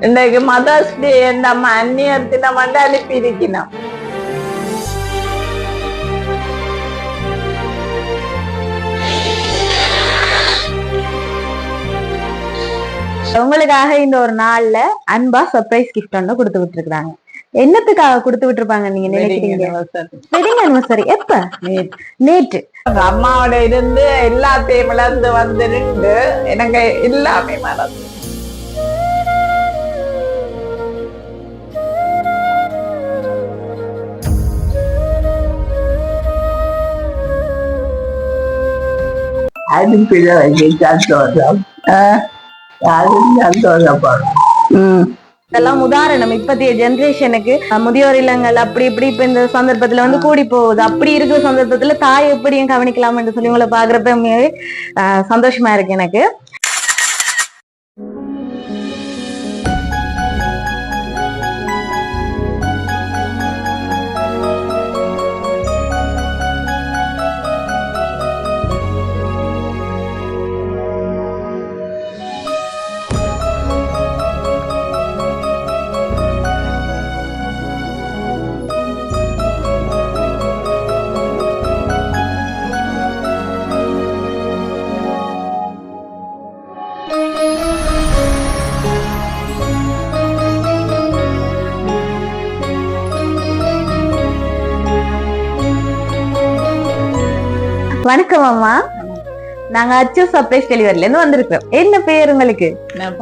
டே நம்ம தினம் வந்து அனுப்பி இருக்கணும் உங்களுக்காக இந்த ஒரு நாள்ல அன்பா சர்ப்ரைஸ் கிஃப்ட் ஒன்று கொடுத்து விட்டுருக்காங்க என்னத்துக்காக கொடுத்து விட்டுருப்பாங்க நீங்க நினைக்கிறீங்க வெட்டிங் அனிவர்சரி எப்ப நேற்று அம்மாவோட இருந்து எல்லாத்தையும் இழந்து வந்து நின்று எனக்கு எல்லாமே மறந்து அனுப்பிட சந்தோஷம் சந்தோஷப்படும் இதெல்லாம் உதாரணம் இப்பத்திய ஜெனரேஷனுக்கு முதியோர் இல்லங்கள் அப்படி இப்படி இப்ப இந்த சந்தர்ப்பத்துல வந்து கூடி போகுது அப்படி இருக்கிற சந்தர்ப்பத்துல தாய் எப்படியும் கவனிக்கலாம் என்று சொல்லி உங்களை பாக்குறப்ப ஆஹ், சந்தோஷமா இருக்கு எனக்கு வணக்கம் அம்மா. நாங்க அச்சு சர்ப்ரைஸ் டெலிவரில இருந்து வந்திருக்கோம் என்ன பேர் உங்களுக்கு?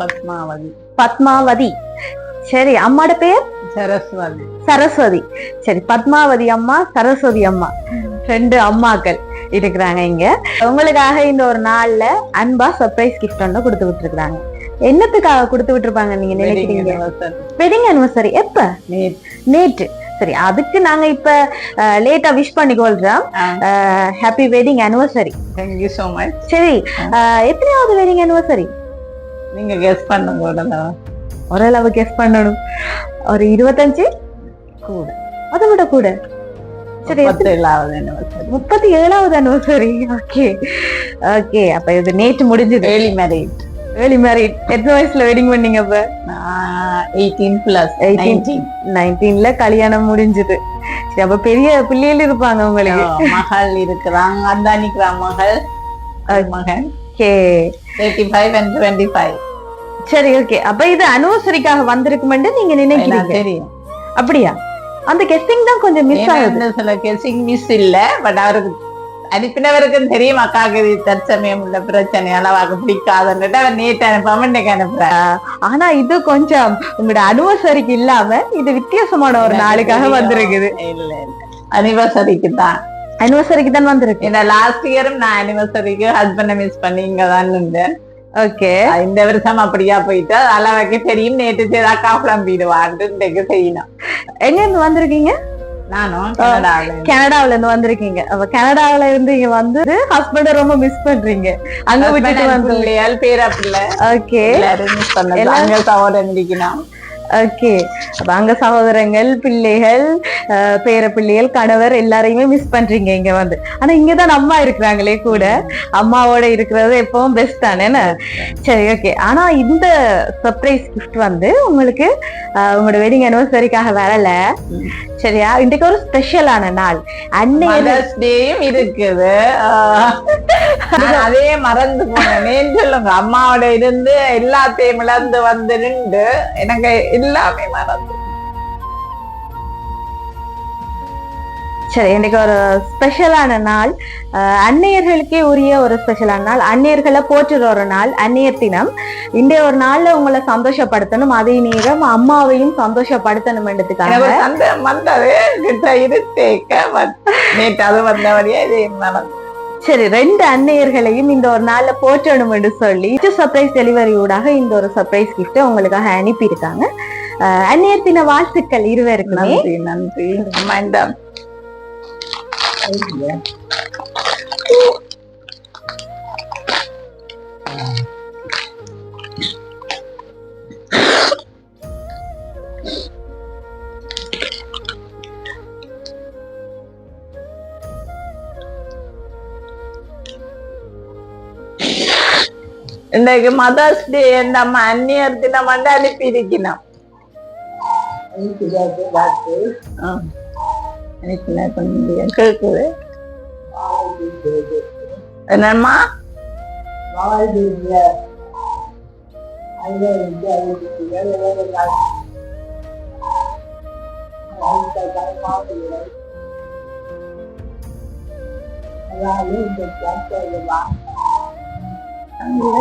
பத்மாவதி. பத்மாவதி. சரி அம்மாட பேர்? சரஸ்வதி. சரஸ்வதி. சரி பத்மாவதி அம்மா சரஸ்வதி அம்மா. ரெண்டு அம்மாக்கள் இருக்கிறாங்க இங்க. உங்களுக்காக இந்த ஒரு நாள்ல அன்பா சர்ப்ரைஸ் கிஃப்ட் ஒன்று கொடுத்து விட்டுருக்காங்க என்னத்துக்காக கொடுத்து விட்டுருப்பாங்க நீங்க நினைக்கிறீங்க? வெட்டிங் அனிவர்சரி எப்ப? நேற்று. சரி அதுக்கு நாங்க இப்ப லேட்டா wish பண்ணிக்கொள்றோம். Happy wedding anniversary thank you so much சரி எத்தனையாவது வெட்டிங் அனிவர்சரி நீங்க கெஸ் பண்ணுங்க உடனே ஓரளவு கெஸ் பண்ணணும். ஒரு இருபத்தஞ்சு? கூட. அதை விட கூட. சரி முப்பத்தி ஏழாவது அனிவர்சரி ஓகே ஓகே அப்ப இது நேற்று முடிஞ்சது. Early married. ஏர்லி மேரிட் எத்தனை வயசுல வெட்டிங் பண்ணீங்க அப்ப? நான் 18 plus 18. 19. நைன்டீன்ல கல்யாணம் முடிஞ்சது. சரி அப்ப பெரிய பிள்ளைகள் இருப்பாங்க உங்களுக்கு. மகள் இருக்கிறாங்க. அந்த நிக்கிற மகள். மகன். ஓகே. 35 and 25 சரி ஓகே. அப்ப இது அனிவர்சரிக்காக வந்திருக்குமென்று நீங்க நினைக்கிறீங்க? தெரியும். அப்படியா? அந்த கெஸ்டிங் தான் கொஞ்சம் மிஸ் ஆகுது. சில கெசிங் மிஸ் இல்ல பட் அவருக்கு அனுப்பினவருக்கும் தெரியும் அக்காவுக்கு இது தற்சமயம் உள்ள பிரச்சனை அளவாக்கு பிடிக்காதுன்னுட்டு அவர் நேற்று அனுப்பாம இன்னைக்கு அனுப்புறாரு ஆனா இது கொஞ்சம் உங்களோட அனிவர்சரிக்கு இல்லாம இது வித்தியாசமான ஒரு நாளுக்காக வந்திருக்குது. இல்ல அனிவர்சரிக்கு தான். அனிவர்சரிக்கு தான் வந்திருக்கு. ஏன்னா லாஸ்ட் இயரும் நான் அனிவர்சரிக்கு ஹஸ்பண்ட மிஸ் பண்ணி இங்க தான் இருந்தேன் ஓகே. இந்த வருஷம் அப்படியா போயிட்டு அளவாக்கு தெரியும் நேற்று செய்தா காஃபலம் வீடுவான்ட்டு இன்றைக்கு செய்யணும். எங்க இருந்து வந்திருக்கீங்க? கனடாவில் கனடாவுல இருந்து வந்திருக்கீங்க. அப்ப கனடாவுல இருந்து இங்க வந்து ஹஸ்பண்ட ரொம்ப மிஸ் பண்றீங்க. அங்க விட்டுட்டு வந்து ஓகே எல்லாரும் மிஸ் எல்லாரும் அங்க சகோதரன் ஓகே வாங்க அங்க சகோதரங்கள் பிள்ளைகள் பேர பிள்ளைகள் கணவர் எல்லாரையுமே மிஸ் பண்றீங்க இங்க வந்து. ஆனா இங்கதான் அம்மா இருக்கிறாங்களே கூட. அம்மாவோட இருக்கிறது எப்பவும் பெஸ்ட் தானே என்ன? சரி ஓகே ஆனா இந்த சர்ப்ரைஸ் கிஃப்ட் வந்து உங்களுக்கு உங்களோட வெட்டிங் அனிவர்சரிக்காக வரல. சரியா? இன்றைக்கு ஒரு ஸ்பெஷலான நாள். அன்னையும் இருக்குது. அதே மறந்து போனேன் சொல்லுங்க. அம்மாவோட இருந்து எல்லாத்தையும் இழந்து வந்து நின்று எனக்கு எல்லாமே மறந்து. சரி இன்னைக்கு ஒரு ஸ்பெஷலான நாள். அன்னையர்களுக்கே உரிய ஒரு ஸ்பெஷலான நாள். அன்னையர்களை போற்றுற ஒரு நாள் அன்னையர் தினம். இன்றைய ஒரு நாள்ல உங்களை சந்தோஷப்படுத்தணும். அதே நேரம் அம்மாவையும் சந்தோஷப்படுத்தணும்ன்றதுக்காக எனக்கு ஒரு சந்தேகம் வந்தது. கிட்ட இருத்தேக்க நேற்று அது வந்தபடியே இது மறந்து. சரி ரெண்டு அன்னையர்களையும் இந்த ஒரு நாள்ல போற்றணும் என்று சொல்லி சர்ப்ரைஸ் டெலிவரி ஊடாக இந்த ஒரு சர்ப்ரைஸ் கிஃப்ட் உங்களுக்காக அனுப்பியிருக்காங்க. அன்னையர் தின வாழ்த்துக்கள் இருவருக்கு நன்றி நன்றி. Madam Thank. இன்னைக்கு மதர்ஸ் டே நம்ம அந்நியர் தினம் வந்து அனுப்பி இருக்கணும் கேக்குது என்னம்மா ம். என்னவோ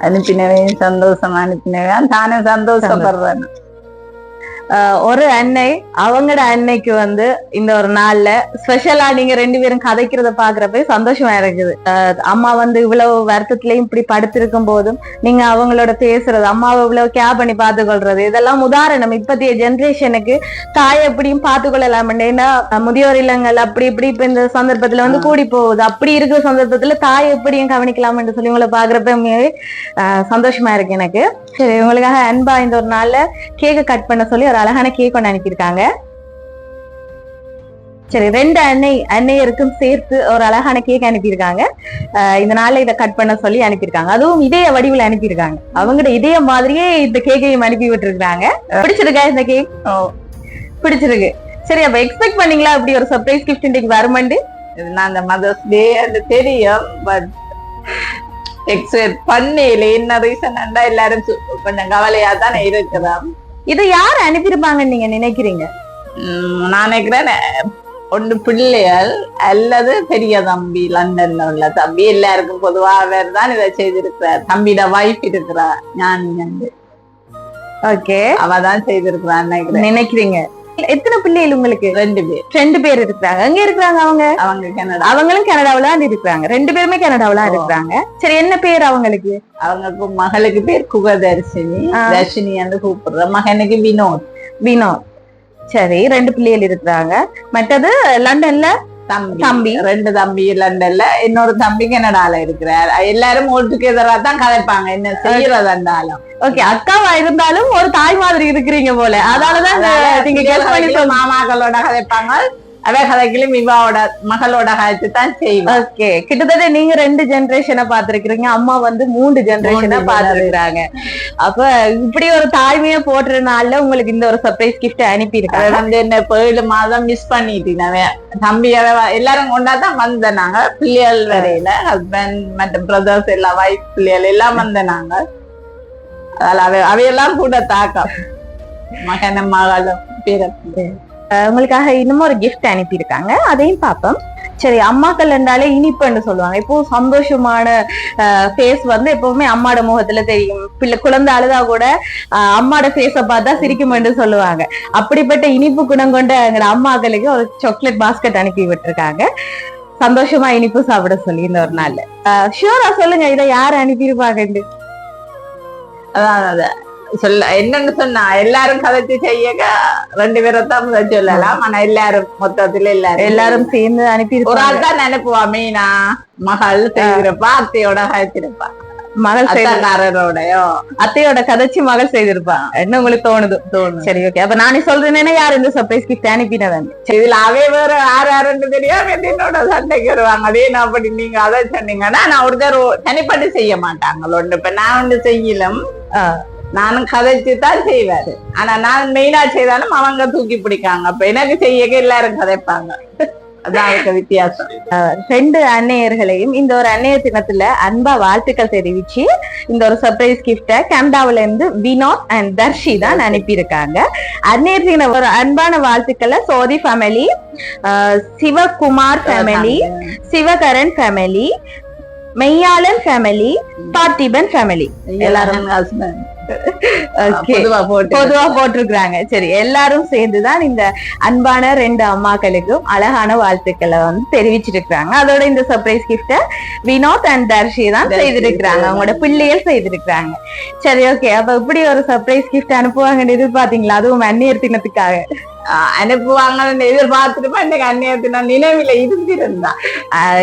அனுப்பினவே சந்தோஷம் அனுப்பினவே தானே சந்தோஷப்படுறேன் ஒரு அன்னை அவங்களோட அன்னைக்கு வந்து இந்த ஒரு நாள்ல ஸ்பெஷலா நீங்க ரெண்டு பேரும் கதைக்கிறத பாக்குறப்ப சந்தோஷமா இருக்குது. அம்மா வந்து இவ்வளவு வருத்தத்திலயும் இப்படி படுத்திருக்கும் போதும் நீங்க அவங்களோட பேசுறது அம்மாவை இவ்வளவு கேர் பண்ணி பார்த்து கொள்றது இதெல்லாம் உதாரணம். இப்பத்திய ஜெனரேஷனுக்கு தாயை எப்படியும் பார்த்து கொள்ளலாம் ஏன்னா முதியோர் இல்லங்கள் அப்படி இப்படி இப்ப இந்த சந்தர்ப்பத்துல வந்து கூடி போகுது. அப்படி இருக்கிற சந்தர்ப்பத்துல தாய் எப்படியும் கவனிக்கலாம் என்று சொல்லி உங்களை பாக்குறப்ப சந்தோஷமா இருக்கு எனக்கு. சரி உங்களுக்காக அன்பா இந்த ஒரு நாள்ல கேக்க கட் பண்ண சொல்லி ஒரு அழகான கேக் ஒன்று அனுப்பியிருக்காங்க. சரி ரெண்டு அன்னை அன்னையருக்கும் சேர்த்து ஒரு அழகான கேக் அனுப்பியிருக்காங்க. இந்த நாளில் இதை கட் பண்ண சொல்லி அனுப்பியிருக்காங்க. அதுவும் இதய வடிவில் அனுப்பியிருக்காங்க. அவங்களோட இதய மாதிரியே இந்த கேக்கையும் அனுப்பி விட்டுருக்காங்க பிடிச்சிருக்கா இந்த கேக் ஓ, பிடிச்சிருக்கு. சரி அப்ப எக்ஸ்பெக்ட் பண்ணீங்களா? அப்படி ஒரு சர்ப்ரைஸ் கிஃப்ட் இன்னைக்கு வருமண்டு? நான் அந்த மதர்ஸ் டே அந்த தெரியும் பட் எக்ஸ்பெக்ட் பண்ணல என்ன ரீசன் எல்லாரும் கொஞ்சம் கவலையா தானே இருக்குதான் இதை யார் அனுப்பியிருப்பாங்கன்னு நீங்க நினைக்கிறீங்க? நான் நினைக்கிறேன் ஒன்று பிள்ளைகள் அல்லது பெரிய தம்பி லண்டன்ல உள்ள தம்பி எல்லாருக்கும் பொதுவா அவர் தான் இதை செய்திருக்கிறார். தம்பியோட வைஃப் இருக்கிறா ஞானி ஓகே அவ தான் செய்திருக்கிறான்னு நினைக்கிறேன். நினைக்கிறீங்க. எத்தனை பிள்ளைகள் உங்களுக்கு? ரெண்டு பேர். ரெண்டு பேர் இருக்கிறாங்க. எங்க இருக்கிறாங்க அவங்க? அவங்க கனடா. அவங்களும் கனடாவுல தான் இருக்கிறாங்க. ரெண்டு பேருமே கனடாவுல இருக்கிறாங்க. சரி என்ன பேர் அவங்களுக்கு? அவங்களுக்கு மகளுக்கு பேர் குகதர்ஷினி. தர்ஷினி என்று கூப்பிடுற மகனுக்கு வினோத். வினோத். சரி ரெண்டு பிள்ளைகள் இருக்கிறாங்க. மற்றது லண்டன்ல தம்பி. தம்பி. ரெண்டு தம்பி லண்டன்ல இன்னொரு தம்பி கனடால இருக்கிறார். எல்லாரும் ஓட்டுக்கு தான் கதைப்பாங்க. என்ன செய்யறதாண்டாலும் ஓகே அக்காவா இருந்தாலும் ஒரு தாய் மாதிரி இருக்கிறீங்க போல. அதனாலதான் இந்த- நீங்க மாமாக்களோட கதைப்பாங்க. அவ கதைகளும் இவாவோட மகளோட கதைச்சு தான் செய்வாங்க ஓகே. கிட்டத்தட்ட நீங்க ரெண்டு ஜெனரேஷனை பாத்துருக்கீங்க அம்மா வந்து மூன்று ஜெனரேஷனை பாத்துருக்காங்க அப்ப இப்படி ஒரு தாய்மையை போட்டுற நாள்ல உங்களுக்கு இந்த ஒரு சர்ப்ரைஸ் கிஃப்ட் அனுப்பி அவ இருக்காங்க வந்து என்ன ஏழு மாதம் மிஸ் பண்ணிட்டேன் அவன் தம்பி எல்லாரும் கொண்டாதான் வந்த நாங்க பிள்ளைகள் வரையில ஹஸ்பண்ட் மற்ற பிரதர்ஸ் எல்லாம் வைஃப் பிள்ளைகள் எல்லாம் வந்த நாங்க அதில் அவை அவையெல்லாம் கூட தாக்கம். மகனும் மகளும் பிறப்பு. உங்களுக்காக இன்னமும் ஒரு கிஃப்ட் அனுப்பியிருக்காங்க. அதையும் பார்ப்போம். சரி அம்மாக்கள் என்றாலே இனிப்புன்னு சொல்லுவாங்க. இப்போ சந்தோஷமான ஃபேஸ் வந்து எப்பவுமே அம்மாட முகத்துல தெரியும். பிள்ளை குழந்தை அழுதா கூட ஆஹ், அம்மாட ஃபேஸை பார்த்தா சிரிக்குமென்று சொல்லுவாங்க. அப்படிப்பட்ட இனிப்பு குணம் கொண்ட எங்க அம்மாக்களுக்கு ஒரு சாக்லேட் பாஸ்கெட் அனுப்பி விட்டுருக்காங்க. சந்தோஷமா இனிப்பு சாப்பிட சொல்லி இந்த ஒரு நாள் ஷூரா சொல்லுங்க இதை யார் அனுப்பியிருப்பாங்க அதான் அதான். சொல்ல என்னன்னு சொன்னா எல்லாரும் கதைச்சு செய்ய ரெண்டு பேரை தான் சொல்லலாம் ஆனா எல்லாரும் மொத்தத்துல எல்லாரும். எல்லாரும் சேர்ந்து அனுப்பி ஒரு ஆள் தான் நினைப்புவா மீனா? மகள் செய்திருப்பா அத்தையோட கதைச்சிருப்பா. மகள் செய்து அத்தக்காரரோடயோ அத்தையோட கதைச்சு மகள் செய்திருப்பா. என்ன உங்களுக்கு தோணுது? தோணும் சரி ஓகே அப்ப நானே சொல்றேன்னா யார் இந்த சர்ப்ரைஸ் கிஃப்ட் அனுப்பினவன்? இதுல அவே வேற யார் யாருன்னு தெரியாம என்னோட சண்டைக்கு வருவாங்க. அதே நான் அப்படி நீங்க அதை சொன்னீங்கன்னா நான் ஒருத்தர் தனிப்பட்டு செய்ய மாட்டாங்க. ஒண்ணு இப்ப நான் ஒண்ணு செய்யலும். நானும் கதைச்சு தான் செய்வாரு. ஆனா நான் மெயினா செய்தாலும் அவங்க தூக்கி பிடிக்காங்க. அப்ப எனக்கு செய்யக்க எல்லாரும் கதைப்பாங்க. அதான் வித்தியாசம். ரெண்டு அன்னையர்களையும் இந்த ஒரு அன்னையர் தினத்துல அன்பா வாழ்த்துக்கள் தெரிவிச்சு இந்த ஒரு சர்ப்ரைஸ் கிஃப்ட கனடாவுல இருந்து வினோத் அண்ட் தர்ஷி தான் அனுப்பியிருக்காங்க. அன்னையர் தின ஒரு அன்பான வாழ்த்துக்களை Sothi family Sivakumar family Sivakaran family Meyyalan family Parthiban family எல்லாரும் ஹஸ்பண்ட் பொதுவா போட்டு பொதுவா போட்டிருக்கிறாங்க. சரி எல்லாரும் சேர்ந்துதான் இந்த அன்பான ரெண்டு அம்மாக்களுக்கும் அழகான வாழ்த்துக்களை வந்து தெரிவிச்சிருக்கிறாங்க. அதோட இந்த surprise gift Vinod and Darshi தான் செய்திருக்கிறாங்க. அவங்களோட பிள்ளைகள் செய்திருக்கிறாங்க. சரி ஓகே. அப்ப இப்படி ஒரு சர்ப்ரைஸ் கிஃப்ட் அனுப்புவாங்கன்னு எதிர்பார்த்தீங்களா? அதுவும் அந்நியர் தினத்துக்காக. அனுப்புவாங்கன்னு எதிர்பார்த்துட்டு இன்னைக்கு அந்நியத்தின நினைவில இருந்திருந்தா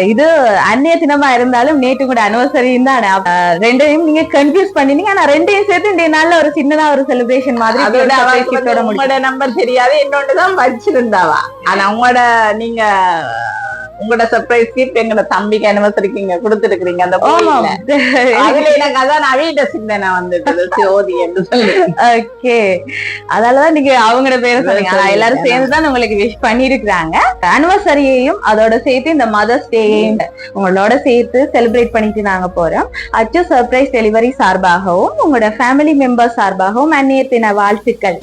இது அந்நிய தினமா இருந்தாலும் நேற்று கூட அனிவர்சரியும் தான் ரெண்டையும் நீங்க கன்ஃபியூஸ் பண்ணினீங்க ஆனா ரெண்டையும் சேர்த்து இன்றைய நாள்ல ஒரு சின்னதா ஒரு செலிப்ரேஷன் மாதிரி உங்களோட நம்பர் தெரியாது இன்னொன்னு தான் வச்சிருந்தாவா ஆனா உங்களோட நீங்க உங்களோட சர்ப்ரைஸ் கிஃப்ட் எங்களோட தம்பிக்கு அனிவர்சரிக்கு இங்க கொடுத்துருக்கீங்க அந்த. அதுல எனக்கு அதான் அவிட்ட சிந்தனை வந்துட்டு ஜோதி என்று சொல்லி. ஓகே. அதனாலதான் நீங்க அவங்களோட பேரை சொன்னீங்க. எல்லாரும் சேர்ந்து தான் உங்களுக்கு விஷ் பண்ணிருக்கிறாங்க அனிவர்சரியையும் அதோட சேர்த்து இந்த மதர்ஸ் டேயையும் உங்களோட சேர்த்து செலிப்ரேட் பண்ணிட்டு நாங்க போறோம். அச்சு சர்ப்ரைஸ் டெலிவரி சார்பாகவும் உங்களோட ஃபேமிலி மெம்பர்ஸ் சார்பாகவும் அந்நிய தின வாழ்த்துக்கள்.